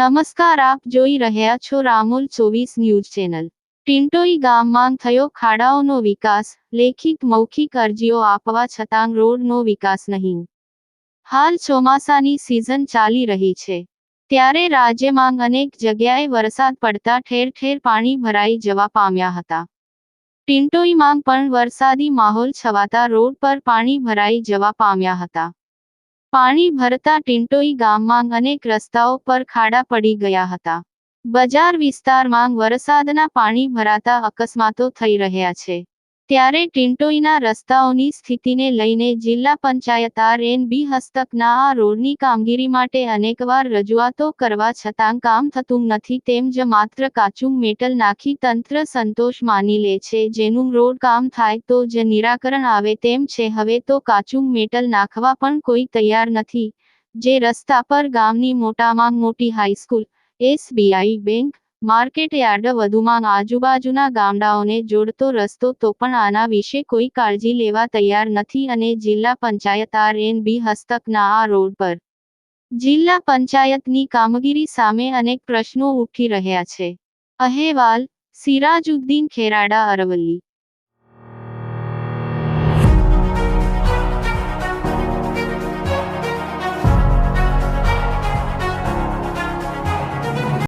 નમસ્કાર, આપ જોઈ રહ્યા છો રામોલ ચોવીસ ન્યૂઝ ચેનલ. ટિન્ટોઈ ગામમાં થયો ખાડાઓનો વિકાસ, લેખિત મૌખિક અરજીઓ આપવા છતાં રોડનો વિકાસ નહીં. હાલ ચોમાસાની સિઝન ચાલી રહી છે. ત્યારે રાજ્યમાં અનેક જગ્યાએ વરસાદ પડતા ઠેર ઠેર પાણી ભરાઈ જવા પામ્યા હતા. ટિન્ટોઈમાં પણ વરસાદી માહોલ છવાતા રોડ પર પાણી ભરાઈ જવા પામ્યા હતા. પાણી ભરતા ટિંટોઈ ગામમાં અનેક રસ્તાઓ પર ખાડા પડી ગયા હતા. બજાર વિસ્તારમાં વરસાદના પાણી ભરાતા અકસ્માતો થઈ રહ્યા છે. ત્યારે ટિન્ટોઈના રસ્તાઓની સ્થિતિને લઈને જિલ્લા પંચાયત આર એન બી હસ્તકના આ રોડની કામગીરી માટે અનેકવાર રજૂઆતો કરવા છતાં કામ થતું નથી તેમ જ માત્ર કાચું મેટલ નાખી તંત્ર સંતોષ માની લે છે. જેનું રોડ કામ થાય તો જ નિરાકરણ આવે તેમ છે. હવે તો કાચું મેટલ નાખવા પણ કોઈ તૈયાર નથી. જે રસ્તા પર ગામની મોટામાં મોટી high school, SBI, bank market yard વધુમાં આજુબાજુના ગામડાઓને જોડતો રસ્તો તો પણ આના વિશે કોઈ કાળજી લેવા તૈયાર નથી અને જિલ્લા પંચાયત આર એન બી હસ્તકના આ રોડ પર. જિલ્લા પંચાયતની કામગીરી સામે અનેક પ્રશ્નો ઉઠી રહ્યા છે. અહેવાલ, સિરાજુદ્દીન ખેરાડા અરવલ્લી.